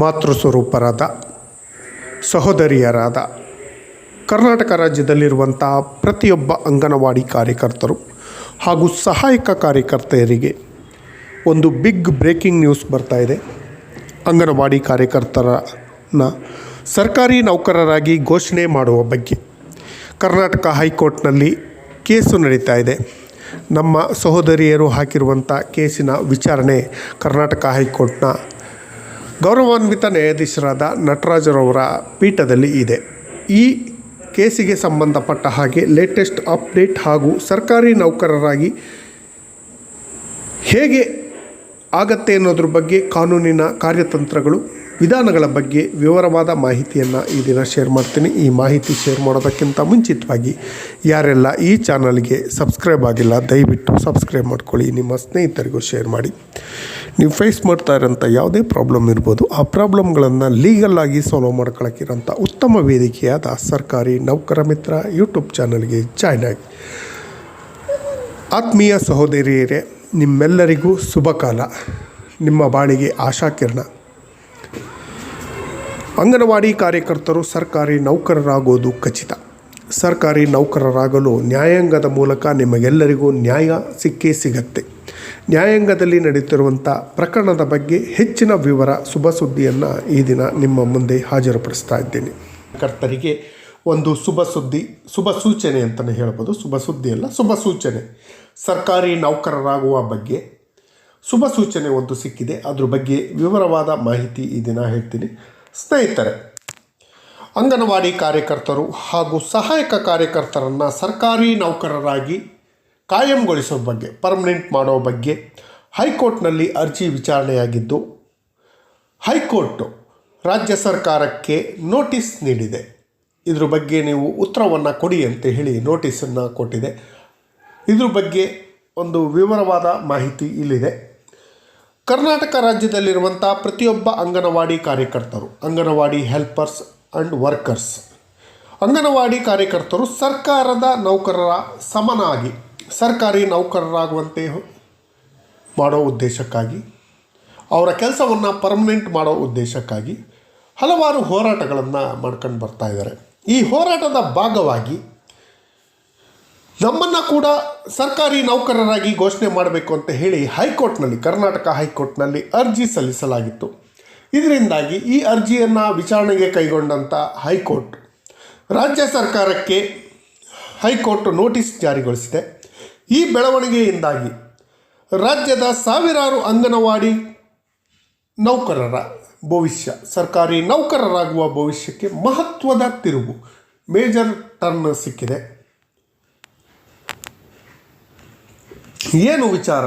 ಮಾತೃ ಸ್ವರೂಪರಾದ ಸಹೋದರಿಯರಾದ ಕರ್ನಾಟಕ ರಾಜ್ಯದಲ್ಲಿರುವಂತಹ ಪ್ರತಿಯೊಬ್ಬ ಅಂಗನವಾಡಿ ಕಾರ್ಯಕರ್ತರು ಹಾಗೂ ಸಹಾಯಕ ಕಾರ್ಯಕರ್ತೆಯರಿಗೆ ಒಂದು ಬಿಗ್ ಬ್ರೇಕಿಂಗ್ ನ್ಯೂಸ್ ಬರ್ತಾ ಇದೆ. ಅಂಗನವಾಡಿ ಕಾರ್ಯಕರ್ತರನ್ನ ಸರ್ಕಾರಿ ನೌಕರರಾಗಿ ಘೋಷಣೆ ಮಾಡುವ ಬಗ್ಗೆ ಕರ್ನಾಟಕ ಹೈಕೋರ್ಟ್ನಲ್ಲಿ ಕೇಸು ನಡೀತಾ ಇದೆ. ನಮ್ಮ ಸಹೋದರಿಯರು ಹಾಕಿರುವಂಥ ಕೇಸಿನ ವಿಚಾರಣೆ ಕರ್ನಾಟಕ ಹೈಕೋರ್ಟ್ನ ಗೌರವಾನ್ವಿತ ನ್ಯಾಯಾಧೀಶರಾದ ನಟರಾಜರವರ ಪೀಠದಲ್ಲಿ ಇದೆ. ಈ ಕೇಸಿಗೆ ಸಂಬಂಧಪಟ್ಟ ಹಾಗೆ ಲೇಟೆಸ್ಟ್ ಅಪ್ಡೇಟ್ ಹಾಗೂ ಸರ್ಕಾರಿ ನೌಕರರಾಗಿ ಹೇಗೆ ಆಗತ್ತೆ ಅನ್ನೋದ್ರ ಬಗ್ಗೆ ಕಾನೂನಿನ ಕಾರ್ಯತಂತ್ರಗಳು, ವಿಧಾನಗಳ ಬಗ್ಗೆ ವಿವರವಾದ ಮಾಹಿತಿಯನ್ನು ಈ ದಿನ ಶೇರ್ ಮಾಡ್ತೀನಿ. ಈ ಮಾಹಿತಿ ಶೇರ್ ಮಾಡೋದಕ್ಕಿಂತ ಮುಂಚಿತವಾಗಿ ಯಾರೆಲ್ಲ ಈ ಚಾನಲ್ಗೆ ಸಬ್ಸ್ಕ್ರೈಬ್ ಆಗಿಲ್ಲ, ದಯವಿಟ್ಟು ಸಬ್ಸ್ಕ್ರೈಬ್ ಮಾಡ್ಕೊಳ್ಳಿ. ನಿಮ್ಮ ಸ್ನೇಹಿತರಿಗೂ ಶೇರ್ ಮಾಡಿ. ನೀವು ಫೇಸ್ ಮಾಡ್ತಾ ಇರೋಂಥ ಯಾವುದೇ ಪ್ರಾಬ್ಲಮ್ ಇರ್ಬೋದು, ಆ ಪ್ರಾಬ್ಲಮ್ಗಳನ್ನು ಲೀಗಲ್ಲಾಗಿ ಸಾಲ್ವ್ ಮಾಡ್ಕೊಳಕ್ಕಿರೋಂಥ ಉತ್ತಮ ವೇದಿಕೆಯಾದ ಸರ್ಕಾರಿ ನೌಕರ ಮಿತ್ರ ಯೂಟ್ಯೂಬ್ ಚಾನಲ್ಗೆ ಜಾಯ್ನ್ ಆಗಿ. ಆತ್ಮೀಯ ಸಹೋದರಿಯರೇ, ನಿಮ್ಮೆಲ್ಲರಿಗೂ ಶುಭಕಾಲ ನಿಮ್ಮ ಬಾಳಿಗೆ ಆಶಾಕಿರಣ ಅಂಗನವಾಡಿ ಕಾರ್ಯಕರ್ತರು ಸರ್ಕಾರಿ ನೌಕರರಾಗೋದು ಖಚಿತ. ಸರ್ಕಾರಿ ನೌಕರರಾಗಲು ನ್ಯಾಯಾಂಗದ ಮೂಲಕ ನಿಮಗೆಲ್ಲರಿಗೂ ನ್ಯಾಯ ಸಿಕ್ಕೇ ಸಿಗತ್ತೆ. ನ್ಯಾಯಾಂಗದಲ್ಲಿ ನಡೆಯುತ್ತಿರುವಂಥ ಪ್ರಕರಣದ ಬಗ್ಗೆ ಹೆಚ್ಚಿನ ವಿವರ ಶುಭ ಸುದ್ದಿಯನ್ನು ಈ ದಿನ ನಿಮ್ಮ ಮುಂದೆ ಹಾಜರುಪಡಿಸ್ತಾ ಇದ್ದೇನೆ. ಕರ್ತರಿಗೆ ಒಂದು ಶುಭ ಸುದ್ದಿ, ಶುಭ ಸೂಚನೆ ಅಂತಲೇ ಹೇಳ್ಬೋದು. ಶುಭ ಸುದ್ದಿ ಅಲ್ಲ, ಶುಭ ಸೂಚನೆ. ಸರ್ಕಾರಿ ನೌಕರರಾಗುವ ಬಗ್ಗೆ ಶುಭ ಸೂಚನೆ ಒಂದು ಸಿಕ್ಕಿದೆ. ಅದ್ರ ಬಗ್ಗೆ ವಿವರವಾದ ಮಾಹಿತಿ ಈ ದಿನ ಹೇಳ್ತೀನಿ. ಸ್ನೇಹಿತರೆ ಅಂಗನವಾಡಿ ಕಾರ್ಯಕರ್ತರು ಹಾಗೂ ಸಹಾಯಕ ಕಾರ್ಯಕರ್ತರನ್ನು ಸರ್ಕಾರಿ ನೌಕರರಾಗಿ ಕಾಯಂಗೊಳಿಸೋ ಬಗ್ಗೆ ಪರ್ಮನೆಂಟ್ ಮಾಡೋ ಬಗ್ಗೆ ಹೈಕೋರ್ಟ್ನಲ್ಲಿ ಅರ್ಜಿ ವಿಚಾರಣೆಯಾಗಿದ್ದು, ಹೈಕೋರ್ಟು ರಾಜ್ಯ ಸರ್ಕಾರಕ್ಕೆ ನೋಟಿಸ್ ನೀಡಿದೆ. ಇದ್ರ ಬಗ್ಗೆ ನೀವು ಉತ್ತರವನ್ನು ಕೊಡಿ ಅಂತ ಹೇಳಿ ನೋಟಿಸನ್ನು ಕೊಟ್ಟಿದೆ. ಇದ್ರ ಬಗ್ಗೆ ಒಂದು ವಿವರವಾದ ಮಾಹಿತಿ ಇಲ್ಲಿದೆ. ಕರ್ನಾಟಕ ರಾಜ್ಯದಲ್ಲಿರುವಂಥ ಪ್ರತಿಯೊಬ್ಬ ಅಂಗನವಾಡಿ ಕಾರ್ಯಕರ್ತರು, anganwadi helpers and workers anganwadi ಕಾರ್ಯಕರ್ತರು ಸರ್ಕಾರದ ನೌಕರರ ಸಮನಾಗಿ, ಸರ್ಕಾರಿ ನೌಕರರಾಗುವಂತೆ ಮಾಡೋ ಉದ್ದೇಶಕ್ಕಾಗಿ, ಅವರ ಕೆಲಸವನ್ನು ಪರ್ಮನೆಂಟ್ ಮಾಡೋ ಉದ್ದೇಶಕ್ಕಾಗಿ ಹಲವಾರು ಹೋರಾಟಗಳನ್ನು ಮಾಡ್ಕೊಂಡು ಬರ್ತಾ ಇದ್ದಾರೆ. ಈ ಹೋರಾಟದ ಭಾಗವಾಗಿ ನಮ್ಮನ್ನು ಕೂಡ ಸರ್ಕಾರಿ ನೌಕರರಾಗಿ ಘೋಷಣೆ ಮಾಡಬೇಕು ಅಂತ ಹೇಳಿ ಹೈಕೋರ್ಟ್ನಲ್ಲಿ, ಕರ್ನಾಟಕ ಹೈಕೋರ್ಟ್ನಲ್ಲಿ ಅರ್ಜಿ ಸಲ್ಲಿಸಲಾಗಿತ್ತು. ಇದರಿಂದಾಗಿ ಈ ಅರ್ಜಿಯನ್ನು ವಿಚಾರಣೆಗೆ ಕೈಗೊಂಡಂಥ ಹೈಕೋರ್ಟ್. ರಾಜ್ಯ ಸರ್ಕಾರಕ್ಕೆ ಹೈಕೋರ್ಟ್ ನೋಟಿಸ್ ಜಾರಿಗೊಳಿಸಿದೆ. ಈ ಬೆಳವಣಿಗೆಯಿಂದಾಗಿ ರಾಜ್ಯದ ಸಾವಿರಾರು ಅಂಗನವಾಡಿ ನೌಕರರ ಭವಿಷ್ಯ, ಸರ್ಕಾರಿ ನೌಕರರಾಗುವ ಭವಿಷ್ಯಕ್ಕೆ ಮಹತ್ವದ ತಿರುವು, ಮೇಜರ್ ಟರ್ನ್ ಸಿಕ್ಕಿದೆ. ಏನು ವಿಚಾರ?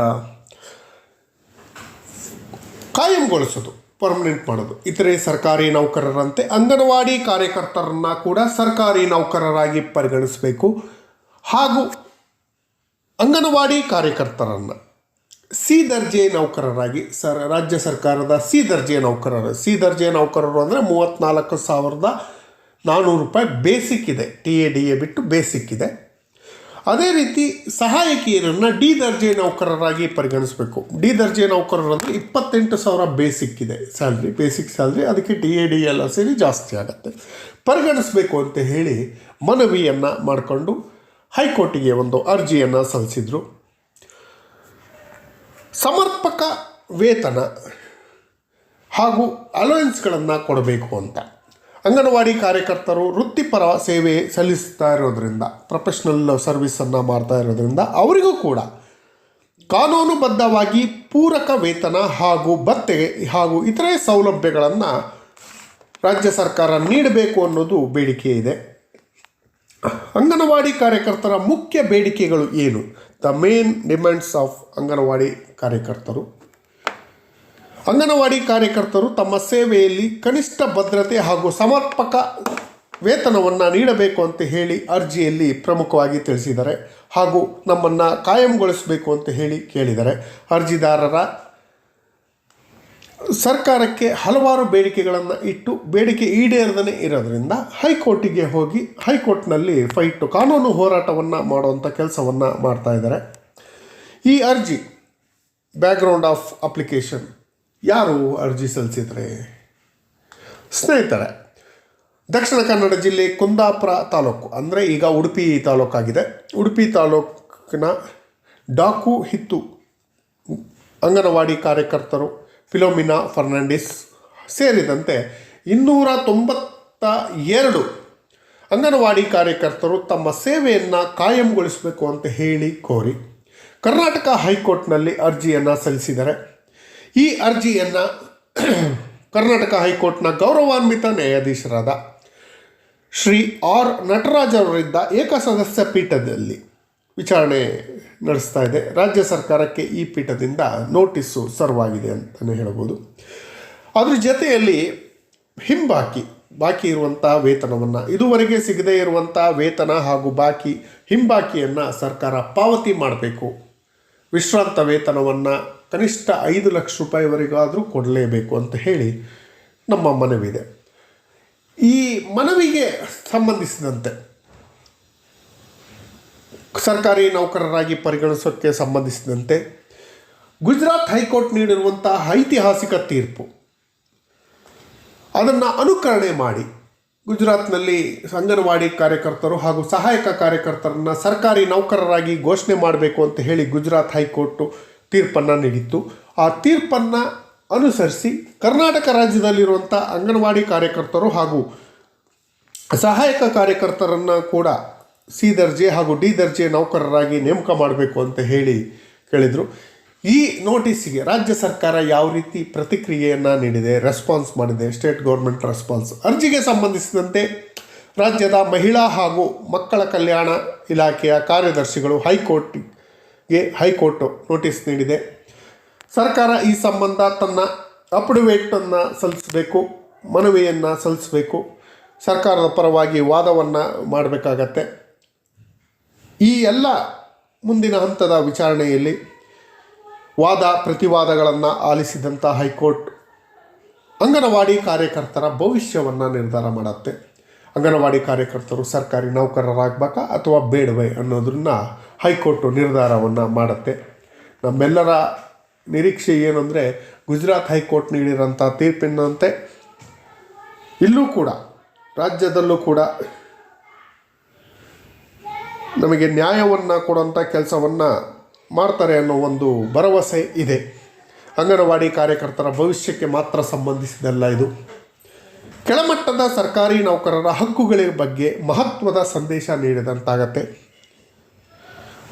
ಕಾಯಂಗೊಳಿಸೋದು. ಪರ್ಮನೆಂಟ್ ಮಾಡೋದು. ಇತರೆ ಸರ್ಕಾರಿ ನೌಕರರಂತೆ ಅಂಗನವಾಡಿ ಕಾರ್ಯಕರ್ತರನ್ನು ಕೂಡ ಸರ್ಕಾರಿ ನೌಕರರಾಗಿ ಪರಿಗಣಿಸಬೇಕು. ಹಾಗೂ ಅಂಗನವಾಡಿ ಕಾರ್ಯಕರ್ತರನ್ನು ಸಿ ದರ್ಜೆ ನೌಕರರಾಗಿ ಸರ್, ರಾಜ್ಯ ಸರ್ಕಾರದ ಸಿ ದರ್ಜೆ ನೌಕರರು. ಸಿ ದರ್ಜೆ ನೌಕರರು ಅಂದರೆ ಮೂವತ್ತ್ನಾಲ್ಕು ಸಾವಿರದ ನಾನ್ನೂರು ರೂಪಾಯಿ ಬೇಸಿಕ್ ಇದೆ ಟಿ ಎ, ಡಿ ಎ ಬಿಟ್ಟು ಬೇಸಿಕ್ ಇದೆ ಅದೇ ರೀತಿ ಸಹಾಯಕಿಯರನ್ನು ಡಿ ದರ್ಜೆ ನೌಕರರಾಗಿ ಪರಿಗಣಿಸಬೇಕು. ಡಿ ದರ್ಜೆ ನೌಕರರು ಅಂದರೆ ಇಪ್ಪತ್ತೆಂಟು ಸಾವಿರ ಬೇಸಿಕ್ ಇದೆ ಸ್ಯಾಲ್ರಿ ಬೇಸಿಕ್ ಸ್ಯಾಲ್ರಿ ಅದಕ್ಕೆ ಡಿ ಎ ಡಿ ಎಲ್ಲ ಸೇರಿ ಜಾಸ್ತಿ ಆಗುತ್ತೆ. ಪರಿಗಣಿಸಬೇಕು ಅಂತ ಹೇಳಿ ಮನವಿಯನ್ನು ಮಾಡಿಕೊಂಡು ಹೈಕೋರ್ಟಿಗೆ ಒಂದು ಅರ್ಜಿಯನ್ನು ಸಲ್ಲಿಸಿದರು. ಸಮರ್ಪಕ ವೇತನ ಹಾಗೂ ಅಲೋಯನ್ಸ್ಗಳನ್ನು ಕೊಡಬೇಕು ಅಂತ. ಅಂಗನವಾಡಿ ಕಾರ್ಯಕರ್ತರು ವೃತ್ತಿಪರ ಸೇವೆ ಸಲ್ಲಿಸ್ತಾ ಇರೋದರಿಂದ ಪ್ರೊಫೆಷ್ನಲ್ ಸರ್ವಿಸನ್ನು ಮಾಡ್ತಾ ಇರೋದ್ರಿಂದ ಅವರಿಗೂ ಕೂಡ ಕಾನೂನುಬದ್ಧವಾಗಿ ಪೂರಕ ವೇತನ ಹಾಗೂ ಭತ್ತೆ ಹಾಗೂ ಇತರೆ ಸೌಲಭ್ಯಗಳನ್ನು ರಾಜ್ಯ ಸರ್ಕಾರ ನೀಡಬೇಕು ಅನ್ನೋದು ಬೇಡಿಕೆ ಇದೆ. ಅಂಗನವಾಡಿ ಕಾರ್ಯಕರ್ತರ ಮುಖ್ಯ ಬೇಡಿಕೆಗಳು ಏನು? The main demands of anganwadi ಕಾರ್ಯಕರ್ತರು. ಅಂಗನವಾಡಿ ಕಾರ್ಯಕರ್ತರು ತಮ್ಮ ಸೇವೆಯಲ್ಲಿ ಕನಿಷ್ಠ ಭದ್ರತೆ ಹಾಗೂ ಸಮರ್ಪಕ ವೇತನವನ್ನು ನೀಡಬೇಕು ಅಂತ ಹೇಳಿ ಅರ್ಜಿಯಲ್ಲಿ ಪ್ರಮುಖವಾಗಿ ತಿಳಿಸಿದ್ದಾರೆ ಹಾಗೂ ನಮ್ಮನ್ನು ಕಾಯಂಗೊಳಿಸಬೇಕು ಅಂತ ಹೇಳಿ ಕೇಳಿದ್ದಾರೆ. ಅರ್ಜಿದಾರರ ಸರ್ಕಾರಕ್ಕೆ ಹಲವಾರು ಬೇಡಿಕೆಗಳನ್ನು ಇಟ್ಟು ಬೇಡಿಕೆ ಈಡೇರದೇ ಇರೋದರಿಂದ ಹೈಕೋರ್ಟಿಗೆ ಹೋಗಿ ಹೈಕೋರ್ಟ್ನಲ್ಲಿ ಫೈಟು, ಕಾನೂನು ಹೋರಾಟವನ್ನು ಮಾಡುವಂಥ ಕೆಲಸವನ್ನು ಮಾಡ್ತಾ ಇದ್ದಾರೆ. ಈ ಅರ್ಜಿ ಬ್ಯಾಕ್ಗ್ರೌಂಡ್ ಆಫ್ ಅಪ್ಲಿಕೇಶನ್ ಯಾರು ಅರ್ಜಿ ಸಲ್ಲಿಸಿದರೆ? ಸ್ನೇಹಿತರೆ, ದಕ್ಷಿಣ ಕನ್ನಡ ಜಿಲ್ಲೆ ಕುಂದಾಪುರ ತಾಲೂಕು, ಅಂದರೆ ಈಗ ಉಡುಪಿ ತಾಲೂಕಾಗಿದೆ. ಉಡುಪಿ ತಾಲೂಕಿನ ಡಾಕು ಹಿತ್ತು ಅಂಗನವಾಡಿ ಕಾರ್ಯಕರ್ತರು ಫಿಲೋಮಿನಾ ಫರ್ನಾಂಡಿಸ್ ಸೇರಿದಂತೆ ಇನ್ನೂರ ತೊಂಬತ್ತ ಎರಡು ಅಂಗನವಾಡಿ ಕಾರ್ಯಕರ್ತರು ತಮ್ಮ ಸೇವೆಯನ್ನು ಕಾಯಂಗೊಳಿಸಬೇಕು ಅಂತ ಹೇಳಿ ಕೋರಿ ಕರ್ನಾಟಕ ಹೈಕೋರ್ಟ್ನಲ್ಲಿ ಅರ್ಜಿಯನ್ನು ಸಲ್ಲಿಸಿದ್ದಾರೆ. ಈ ಅರ್ಜಿಯನ್ನು ಕರ್ನಾಟಕ ಹೈಕೋರ್ಟ್ನ ಗೌರವಾನ್ವಿತ ನ್ಯಾಯಾಧೀಶರಾದ ಶ್ರೀ ಆರ್ ನಟರಾಜ್ ಅವರಿದ್ದ ಏಕಸದಸ್ಯ ಪೀಠದಲ್ಲಿ ವಿಚಾರಣೆ ನಡೆಸ್ತಾ ಇದೆ. ರಾಜ್ಯ ಸರ್ಕಾರಕ್ಕೆ ಈ ಪೀಠದಿಂದ ನೋಟಿಸ್ಸು ಸರ್ವಾಗಿದೆ ಅಂತಲೇ ಹೇಳ್ಬೋದು ಅದ್ರ ಜೊತೆಯಲ್ಲಿ ಹಿಂಬಾಕಿ, ಬಾಕಿ ಇರುವಂಥ ವೇತನವನ್ನು, ಇದುವರೆಗೆ ಸಿಗದೇ ಇರುವಂಥ ವೇತನ ಹಾಗೂ ಬಾಕಿ ಹಿಂಬಾಕಿಯನ್ನು ಸರ್ಕಾರ ಪಾವತಿ ಮಾಡಬೇಕು. ವಿಶ್ರಾಂತ ವೇತನವನ್ನು ಕನಿಷ್ಠ ಐದು ಲಕ್ಷ ರೂಪಾಯಿವರೆಗಾದರೂ ಕೊಡಲೇಬೇಕು ಅಂತ ಹೇಳಿ ನಮ್ಮ ಮನವಿದೆ. ಈ ಮನವಿಗೆ ಸಂಬಂಧಿಸಿದಂತೆ ಸರ್ಕಾರಿ ನೌಕರರಾಗಿ ಪರಿಗಣಿಸೋಕ್ಕೆ ಸಂಬಂಧಿಸಿದಂತೆ ಗುಜರಾತ್ ಹೈಕೋರ್ಟ್ ನೀಡಿರುವಂತಹ ಐತಿಹಾಸಿಕ ತೀರ್ಪು. ಅದನ್ನು ಅನುಕರಣೆ ಮಾಡಿ ಗುಜರಾತ್ನಲ್ಲಿ ಅಂಗನವಾಡಿ ಕಾರ್ಯಕರ್ತರು ಹಾಗೂ ಸಹಾಯಕ ಕಾರ್ಯಕರ್ತರನ್ನು ಸರ್ಕಾರಿ ನೌಕರರಾಗಿ ಘೋಷಣೆ ಮಾಡಬೇಕು ಅಂತ ಹೇಳಿ ಗುಜರಾತ್ ಹೈಕೋರ್ಟು ತೀರ್ಪನ್ನು ನೀಡಿತ್ತು. ಆ ತೀರ್ಪನ್ನು ಅನುಸರಿಸಿ ಕರ್ನಾಟಕ ರಾಜ್ಯದಲ್ಲಿರುವಂಥ ಅಂಗನವಾಡಿ ಕಾರ್ಯಕರ್ತರು ಹಾಗೂ ಸಹಾಯಕ ಕಾರ್ಯಕರ್ತರನ್ನು ಕೂಡ ಸಿ ದರ್ಜೆ ಹಾಗೂ ಡಿ ದರ್ಜೆ ನೌಕರರಾಗಿ ನೇಮಕ ಮಾಡಬೇಕು ಅಂತ ಹೇಳಿ ಕೇಳಿದರು. ಈ ನೋಟಿಸಿಗೆ ರಾಜ್ಯ ಸರ್ಕಾರ ಯಾವ ರೀತಿ ಪ್ರತಿಕ್ರಿಯೆಯನ್ನು ನೀಡಿದೆ ರೆಸ್ಪಾನ್ಸ್ ಮಾಡಿದೆ ಸ್ಟೇಟ್ ಗೌರ್ಮೆಂಟ್ ರೆಸ್ಪಾನ್ಸ್ ಅರ್ಜಿಗೆ ಸಂಬಂಧಿಸಿದಂತೆ ರಾಜ್ಯದ ಮಹಿಳಾ ಹಾಗೂ ಮಕ್ಕಳ ಕಲ್ಯಾಣ ಇಲಾಖೆಯ ಕಾರ್ಯದರ್ಶಿಗಳು ಹೈಕೋರ್ಟ್ಗೆ ಹೈಕೋರ್ಟ್ ನೋಟಿಸ್ ನೀಡಿದೆ. ಸರ್ಕಾರ ಈ ಸಂಬಂಧ ತನ್ನ ಅಪ್ಡುವೇಟನ್ನು ಸಲ್ಲಿಸಬೇಕು, ಮನವಿಯನ್ನು ಸಲ್ಲಿಸಬೇಕು. ಸರ್ಕಾರದ ಪರವಾಗಿ ವಾದವನ್ನು ಮಾಡಬೇಕಾಗತ್ತೆ. ಈ ಎಲ್ಲ ಮುಂದಿನ ಹಂತದ ವಿಚಾರಣೆಯಲ್ಲಿ ವಾದ, ಪ್ರತಿವಾದಗಳನ್ನು ಆಲಿಸಿದಂಥ ಹೈಕೋರ್ಟ್ ಅಂಗನವಾಡಿ ಕಾರ್ಯಕರ್ತರ ಭವಿಷ್ಯವನ್ನು ನಿರ್ಧಾರ ಮಾಡುತ್ತೆ. ಅಂಗನವಾಡಿ ಕಾರ್ಯಕರ್ತರು ಸರ್ಕಾರಿ ನೌಕರರಾಗಬೇಕಾ ಅಥವಾ ಬೇಡವೇ ಅನ್ನೋದನ್ನ ಹೈಕೋರ್ಟು ನಿರ್ಧಾರವನ್ನು ಮಾಡುತ್ತೆ. ನಮ್ಮೆಲ್ಲರ ನಿರೀಕ್ಷೆ ಏನಂದರೆ ಗುಜರಾತ್ ಹೈಕೋರ್ಟ್ ನೀಡಿರೋಂಥ ತೀರ್ಪಿನಂತೆ ಇಲ್ಲೂ ಕೂಡ, ರಾಜ್ಯದಲ್ಲೂ ಕೂಡ ನಮಗೆ ನ್ಯಾಯವನ್ನು ಕೊಡೋಂಥ ಕೆಲಸವನ್ನು ಮಾಡ್ತಾರೆ ಅನ್ನೋ ಒಂದು ಭರವಸೆ ಇದೆ. ಅಂಗನವಾಡಿ ಕಾರ್ಯಕರ್ತರ ಭವಿಷ್ಯಕ್ಕೆ ಮಾತ್ರ ಸಂಬಂಧಿಸಿದಲ್ಲ ಇದು. ಕೆಳಮಟ್ಟದ ಸರ್ಕಾರಿ ನೌಕರರ ಹಕ್ಕುಗಳ ಬಗ್ಗೆ ಮಹತ್ವದ ಸಂದೇಶ ನೀಡಿದಂತಾಗತ್ತೆ.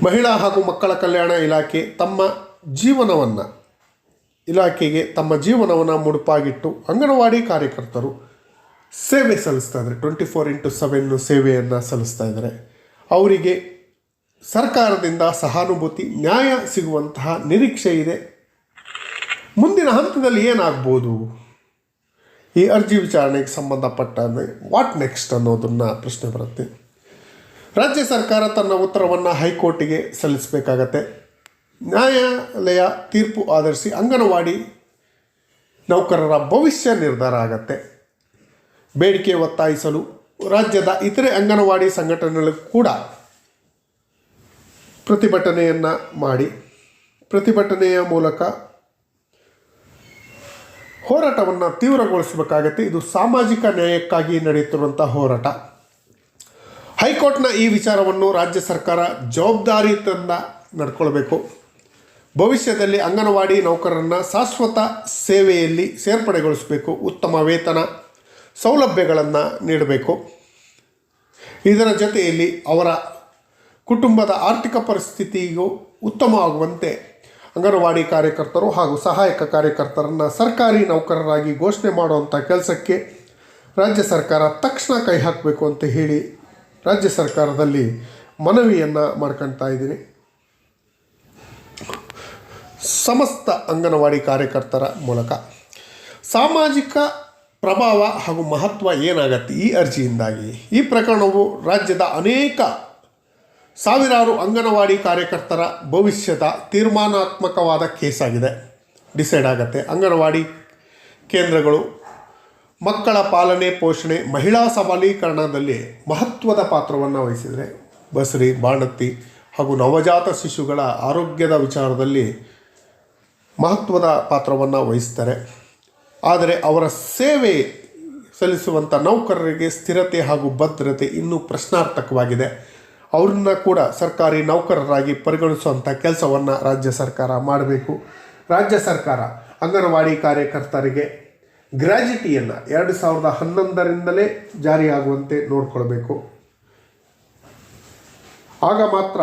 ಮಹಿಳಾ ಹಾಗೂ ಮಕ್ಕಳ ಕಲ್ಯಾಣ ಇಲಾಖೆ ತಮ್ಮ ಜೀವನವನ್ನು, ಇಲಾಖೆಗೆ ತಮ್ಮ ಜೀವನವನ್ನು ಮುಡುಪಾಗಿಟ್ಟು ಅಂಗನವಾಡಿ ಕಾರ್ಯಕರ್ತರು ಸೇವೆ ಸಲ್ಲಿಸ್ತಾ ಇದ್ದಾರೆ. ಟ್ವೆಂಟಿ ಫೋರ್ ಇಂಟು ಸೆವೆನ್ನು ಸೇವೆಯನ್ನು ಸಲ್ಲಿಸ್ತಾ ಇದ್ದಾರೆ. ಅವರಿಗೆ ಸರ್ಕಾರದಿಂದ ಸಹಾನುಭೂತಿ, ನ್ಯಾಯ ಸಿಗುವಂತಹ ನಿರೀಕ್ಷೆ ಇದೆ. ಮುಂದಿನ ಹಂತದಲ್ಲಿ ಏನಾಗ್ಬೋದು? ಈ ಅರ್ಜಿ ವಿಚಾರಣೆಗೆ ಸಂಬಂಧಪಟ್ಟ ವಾಟ್ ನೆಕ್ಸ್ಟ್ ಅನ್ನೋದನ್ನು ಪ್ರಶ್ನೆ ಬರುತ್ತೆ. ರಾಜ್ಯ ಸರ್ಕಾರ ತನ್ನ ಉತ್ತರವನ್ನು ಹೈಕೋರ್ಟಿಗೆ ಸಲ್ಲಿಸಬೇಕಾಗತ್ತೆ. ನ್ಯಾಯಾಲಯ ತೀರ್ಪು ಆಧರಿಸಿ ಅಂಗನವಾಡಿ ನೌಕರರ ಭವಿಷ್ಯ ನಿರ್ಧಾರ ಆಗತ್ತೆ. ಬೇಡಿಕೆ ಒತ್ತಾಯಿಸಲು ರಾಜ್ಯದ ಇತರೆ ಅಂಗನವಾಡಿ ಸಂಘಟನೆಗಳು ಕೂಡ ಪ್ರತಿಭಟನೆಯನ್ನು ಮಾಡಿ, ಪ್ರತಿಭಟನೆಯ ಮೂಲಕ ಹೋರಾಟವನ್ನು ತೀವ್ರಗೊಳಿಸಬೇಕಾಗತ್ತೆ. ಇದು ಸಾಮಾಜಿಕ ನ್ಯಾಯಕ್ಕಾಗಿ ನಡೆಯುತ್ತಿರುವಂಥ ಹೋರಾಟ. ಹೈಕೋರ್ಟ್ನ ಈ ವಿಚಾರವನ್ನು ರಾಜ್ಯ ಸರ್ಕಾರ ಜವಾಬ್ದಾರಿಯಿಂದ ನಡ್ಕೊಳ್ಬೇಕು. ಭವಿಷ್ಯದಲ್ಲಿ ಅಂಗನವಾಡಿ ನೌಕರರನ್ನು ಶಾಶ್ವತ ಸೇವೆಯಲ್ಲಿ ಸೇರ್ಪಡೆಗೊಳಿಸಬೇಕು, ಉತ್ತಮ ವೇತನ ಸೌಲಭ್ಯಗಳನ್ನು ನೀಡಬೇಕು. ಇದರ ಜೊತೆಯಲ್ಲಿ ಅವರ ಕುಟುಂಬದ ಆರ್ಥಿಕ ಪರಿಸ್ಥಿತಿಗೂ ಉತ್ತಮವಾಗುವಂತೆ ಅಂಗನವಾಡಿ ಕಾರ್ಯಕರ್ತರು ಹಾಗೂ ಸಹಾಯಕ ಕಾರ್ಯಕರ್ತರನ್ನು ಸರ್ಕಾರಿ ನೌಕರರಾಗಿ ಘೋಷಣೆ ಮಾಡುವಂಥ ಕೆಲಸಕ್ಕೆ ರಾಜ್ಯ ಸರ್ಕಾರ ತಕ್ಷಣ ಕೈ ಹಾಕಬೇಕು ಅಂತ ಹೇಳಿ ರಾಜ್ಯ ಸರ್ಕಾರದಲ್ಲಿ ಮನವಿಯನ್ನು ಮಾಡ್ಕೊಳ್ತಾ ಇದ್ದೀನಿ. ಸಮಸ್ತ ಅಂಗನವಾಡಿ ಕಾರ್ಯಕರ್ತರ ಮೂಲಕ ಸಾಮಾಜಿಕ ಪ್ರಭಾವ ಹಾಗೂ ಮಹತ್ವ ಏನಾಗತ್ತೆ ಈ ಅರ್ಜಿಯಿಂದಾಗಿ? ಈ ಪ್ರಕರಣವು ರಾಜ್ಯದ ಅನೇಕ ಸಾವಿರಾರು ಅಂಗನವಾಡಿ ಕಾರ್ಯಕರ್ತರ ಭವಿಷ್ಯದ ತೀರ್ಮಾನಾತ್ಮಕವಾದ ಕೇಸಾಗಿದೆ. ಡಿಸೈಡ್ ಆಗುತ್ತೆ. ಅಂಗನವಾಡಿ ಕೇಂದ್ರಗಳು ಮಕ್ಕಳ ಪಾಲನೆ, ಪೋಷಣೆ, ಮಹಿಳಾ ಸಬಲೀಕರಣದಲ್ಲಿ ಮಹತ್ವದ ಪಾತ್ರವನ್ನು ವಹಿಸಿದರೆ ಬಸರಿ, ಬಾಣತಿ ಹಾಗೂ ನವಜಾತ ಶಿಶುಗಳ ಆರೋಗ್ಯದ ವಿಚಾರದಲ್ಲಿ ಮಹತ್ವದ ಪಾತ್ರವನ್ನು ವಹಿಸ್ತಾರೆ. ಆದರೆ ಅವರ ಸೇವೆ ಸಲ್ಲಿಸುವಂಥ ನೌಕರರಿಗೆ ಸ್ಥಿರತೆ ಹಾಗೂ ಭದ್ರತೆ ಇನ್ನೂ ಪ್ರಶ್ನಾರ್ಥಕವಾಗಿದೆ. ಅವ್ರನ್ನ ಕೂಡ ಸರ್ಕಾರಿ ನೌಕರರಾಗಿ ಪರಿಗಣಿಸುವಂಥ ಕೆಲಸವನ್ನು ರಾಜ್ಯ ಸರ್ಕಾರ ಮಾಡಬೇಕು. ರಾಜ್ಯ ಸರ್ಕಾರ ಅಂಗನವಾಡಿ ಕಾರ್ಯಕರ್ತರಿಗೆ ಗ್ರ್ಯಾಜುಟಿಯನ್ನು ಎರಡು ಸಾವಿರದ ಹನ್ನೊಂದರಿಂದಲೇ ಜಾರಿಯಾಗುವಂತೆ ನೋಡಿಕೊಳ್ಬೇಕು. ಆಗ ಮಾತ್ರ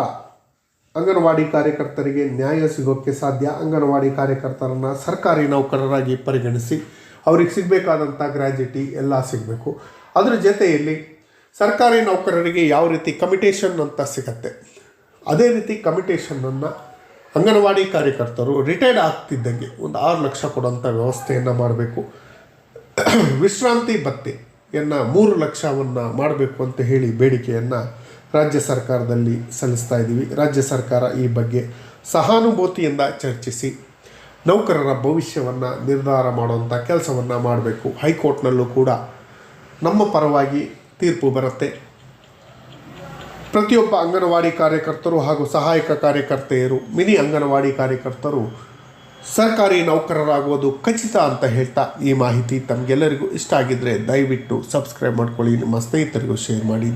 ಅಂಗನವಾಡಿ ಕಾರ್ಯಕರ್ತರಿಗೆ ನ್ಯಾಯ ಸಿಗೋಕ್ಕೆ ಸಾಧ್ಯ. ಅಂಗನವಾಡಿ ಕಾರ್ಯಕರ್ತರನ್ನು ಸರ್ಕಾರಿ ನೌಕರರಾಗಿ ಪರಿಗಣಿಸಿ ಅವ್ರಿಗೆ ಸಿಗಬೇಕಾದಂಥ ಗ್ರ್ಯಾಜುಟಿ ಎಲ್ಲ ಸಿಗಬೇಕು. ಅದರ ಜೊತೆಯಲ್ಲಿ ಸರ್ಕಾರಿ ನೌಕರರಿಗೆ ಯಾವ ರೀತಿ ಕಮಿಟೇಷನ್ ಅಂತ ಸಿಗತ್ತೆ. ಅದೇ ರೀತಿ ಕಮಿಟೇಷನನ್ನು ಅಂಗನವಾಡಿ ಕಾರ್ಯಕರ್ತರು ರಿಟೈರ್ಡ್ ಆಗ್ತಿದ್ದಂಗೆ ಒಂದು ಆರು ಲಕ್ಷ ಕೊಡೋಂಥ ವ್ಯವಸ್ಥೆಯನ್ನು ಮಾಡಬೇಕು. ವಿಶ್ರಾಂತಿ ಭತ್ಯೆಯನ್ನು ಮೂರು ಲಕ್ಷವನ್ನು ಮಾಡಬೇಕು ಅಂತ ಹೇಳಿ ಬೇಡಿಕೆಯನ್ನು ರಾಜ್ಯ ಸರ್ಕಾರದಲ್ಲಿ ಸಲ್ಲಿಸ್ತಾ ಇದ್ದೀವಿ. ರಾಜ್ಯ ಸರ್ಕಾರ ಈ ಬಗ್ಗೆ ಸಹಾನುಭೂತಿಯಿಂದ ಚರ್ಚಿಸಿ, ನೌಕರರ ಭವಿಷ್ಯವನ್ನು ನಿರ್ಧಾರ ಮಾಡುವಂಥ ಕೆಲಸವನ್ನು ಮಾಡಬೇಕು. ಹೈಕೋರ್ಟ್ನಲ್ಲೂ ಕೂಡ ನಮ್ಮ ಪರವಾಗಿ ತೀರ್ಪು ಬರುತ್ತೆ. ಪ್ರತಿಯೊಬ್ಬ ಅಂಗನವಾಡಿ ಕಾರ್ಯಕರ್ತರು ಹಾಗೂ ಸಹಾಯಕ ಕಾರ್ಯಕರ್ತೆಯರು, ಮಿನಿ ಅಂಗನವಾಡಿ ಕಾರ್ಯಕರ್ತರು ಸರ್ಕಾರಿ ನೌಕರರಾಗುವುದು ಖಚಿತ ಅಂತ ಹೇಳ್ತಾ ಈ ಮಾಹಿತಿ ತಮಗೆಲ್ಲರಿಗೂ ಇಷ್ಟ ಆಗಿದ್ದರೆ ದಯವಿಟ್ಟು ಸಬ್ಸ್ಕ್ರೈಬ್ ಮಾಡ್ಕೊಳ್ಳಿ. ನಿಮ್ಮ ಸ್ನೇಹಿತರಿಗೂ ಶೇರ್ ಮಾಡಿ.